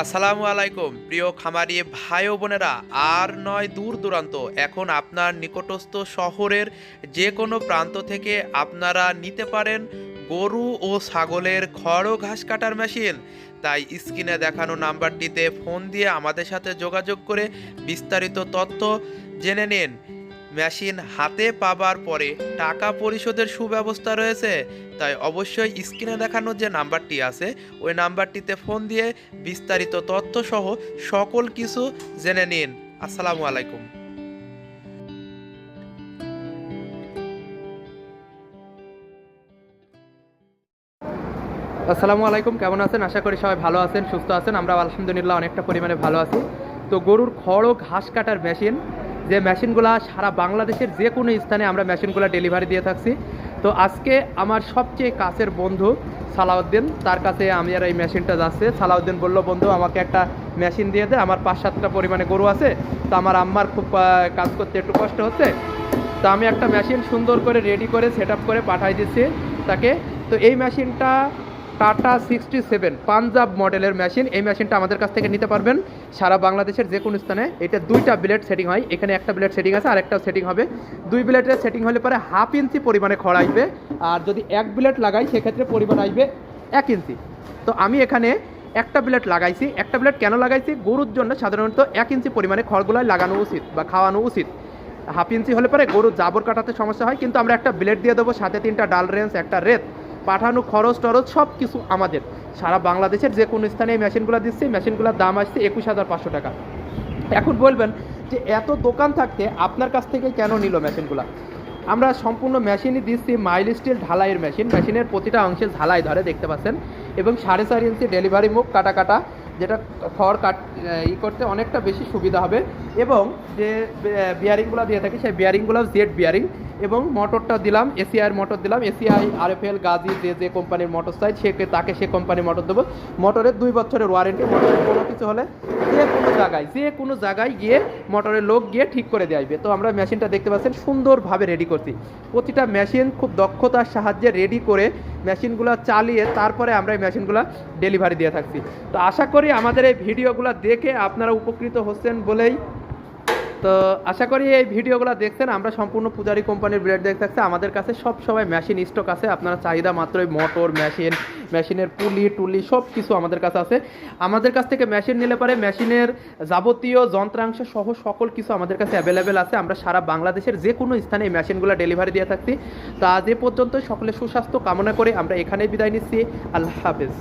আসসালামু আলাইকুম, প্রিয় খামারি ভাই ও বোনেরা। আর নয় দূর দূরান্ত, এখন আপনার নিকটস্থ শহরের যে কোনো প্রান্ত থেকে আপনারা নিতে পারেন গরু ও ছাগলের খড় ও ঘাস কাটার মেশিন। তাই স্ক্রিনে দেখানো নাম্বারটিতে ফোন দিয়ে আমাদের সাথে যোগাযোগ করে বিস্তারিত তথ্য জেনে নিন। মেশিন হাতে পাবার পরে টাকা পরিশোধের সুব্যবস্থা রয়েছে। তাই অবশ্যই স্ক্রিনে দেখানো যে নাম্বারটি আছে, ওই নাম্বারটিতে ফোন দিয়ে বিস্তারিত তথ্য সহ সকল কিছু জেনে নিন। আসসালামু আলাইকুম। আসসালামু আলাইকুম, কেমন আছেন? আশা করি সবাই ভালো আছেন, সুস্থ আছেন। আমরা আলহামদুলিল্লাহ অনেকটা পরিমাণে ভালো আছি। তো গরুর খড় ও ঘাস কাটার মেশিন যে মেশিনগুলো সারা বাংলাদেশের যে কোনো স্থানে আমরা মেশিনগুলো ডেলিভারি দিয়ে থাকছি। তো আজকে আমার সবচেয়ে কাছের বন্ধু সালাউদ্দিন, তার কাছে আমি আর এই মেশিনটা যাচ্ছে। সালাউদ্দিন বলল, বন্ধু, আমাকে একটা মেশিন দিয়ে দে, আমার পাঁচ সাতটা পরিমাণে গরু আছে, তো আমার আম্মার খুব কাজ করতে একটু কষ্ট হচ্ছে। তো আমি একটা মেশিন সুন্দর করে রেডি করে সেট করে পাঠাই দিচ্ছি তাকে। তো এই মেশিনটা টাটা সিক্সটি সেভেন পাঞ্জাব মডেলের মেশিন। এই মেশিনটা আমাদের কাছ থেকে নিতে পারবেন। সারা বাংলাদেশের যে কোনো স্থানে। এটা দুইটা ব্লেড সেটিং হয়। এখানে একটা ব্লেড সেটিং আছে আর একটা সেটিং হবে। দুই ব্লেডের সেটিং হলে পরে হাফ ইঞ্চি পরিমাণে খড় আসবে। আর যদি এক ব্লেড লাগাই, সেক্ষেত্রে পরিমাণ আসবে এক ইঞ্চি। তো আমি এখানে একটা ব্লেড লাগাইছি। একটা ব্লেড কেন লাগাইছি? গরুর জন্য সাধারণত এক ইঞ্চি পরিমাণে খড়গুলো লাগানো উচিত বা খাওয়ানো উচিত। হাফ ইঞ্চি হলে পরে গরু জাবর কাটাতে সমস্যা হয়, কিন্তু আমরা একটা ব্লেড দিয়ে দেবো, সাথে তিনটা ডাল রেঞ্জ, একটা রেত। পাঠানো খরচ টরচ সব কিছু আমাদের। সারা বাংলাদেশের যে কোনো স্থানে এই মেশিনগুলো দিচ্ছি মেশিনগুলোর দাম আসছে একুশ হাজার পাঁচশো টাকা। এখন বলবেন যে এত দোকান থাকতে আপনার কাছ থেকে কেন নিল মেশিনগুলো? আমরা সম্পূর্ণ মেশিনই দিচ্ছি, মাইল স্টিল ঢালাইয়ের মেশিন। মেশিনের প্রতিটা অংশে ঝালাই ধরে দেখতে পাচ্ছেন। এবং সাড়ে চার ইঞ্চি ডেলিভারি মুখ কাটা কাটা। যেটা খড় কাট ই করতে অনেকটা বেশি সুবিধা হবে এবং যে বিয়ারিংগুলো দিয়ে থাকি, সেই বিয়ারিংগুলো জেড বিয়ারিং এবং মোটরটা দিলাম এসিআইয়ের মোটর দিলাম এসিআই আরএফএল গাজি, যে যে কোম্পানির মোটর চাই, সে তাকে সে কোম্পানির মোটর দেবো। মোটরের দুই বছরের ওয়ারেন্টি মোটরের কোনো কিছু হলে যে কোনো জায়গায়, যে কোনো জায়গায় গিয়ে মোটরের লোক গিয়ে ঠিক করে আসবে। তো আমরা মেশিনটা দেখতে পাচ্ছেন, সুন্দরভাবে রেডি করছি। প্রতিটা মেশিন খুব দক্ষতার সাহায্যে রেডি করে মেশিনগুলো চালিয়ে তারপরে আমরা এই মেশিনগুলো ডেলিভারি দিয়ে থাকছি। তো আশা করি আমাদের এই ভিডিওগুলো দেখে আপনারা উপকৃত হচ্ছেন বলেই তো আশা করি এই ভিডিওগুলো দেখছেন। আমরা সম্পূর্ণ পূজারি কোম্পানির ব্লেড দেখতে থাকছে আমাদের কাছে সব সময় মেশিন স্টক আছে। আপনারা চাহিদা মাত্রই মোটর মেশিন মেশিনের পুলি টুলি সব কিছু আমাদের কাছে আছে। আমাদের কাছ থেকে মেশিন নিলে পরে মেশিনের যাবতীয় যন্ত্রাংশ সহ সকল কিছু আমাদের কাছে অ্যাভেলেবেল আছে। আমরা সারা বাংলাদেশের যে কোনো স্থানে এই মেশিনগুলো ডেলিভারি দিয়ে থাকছি। তো আজ এ পর্যন্ত সকলে সুস্বাস্থ্য কামনা করে আমরা এখানেই বিদায় নিচ্ছি। আল্লাহ হাফেজ।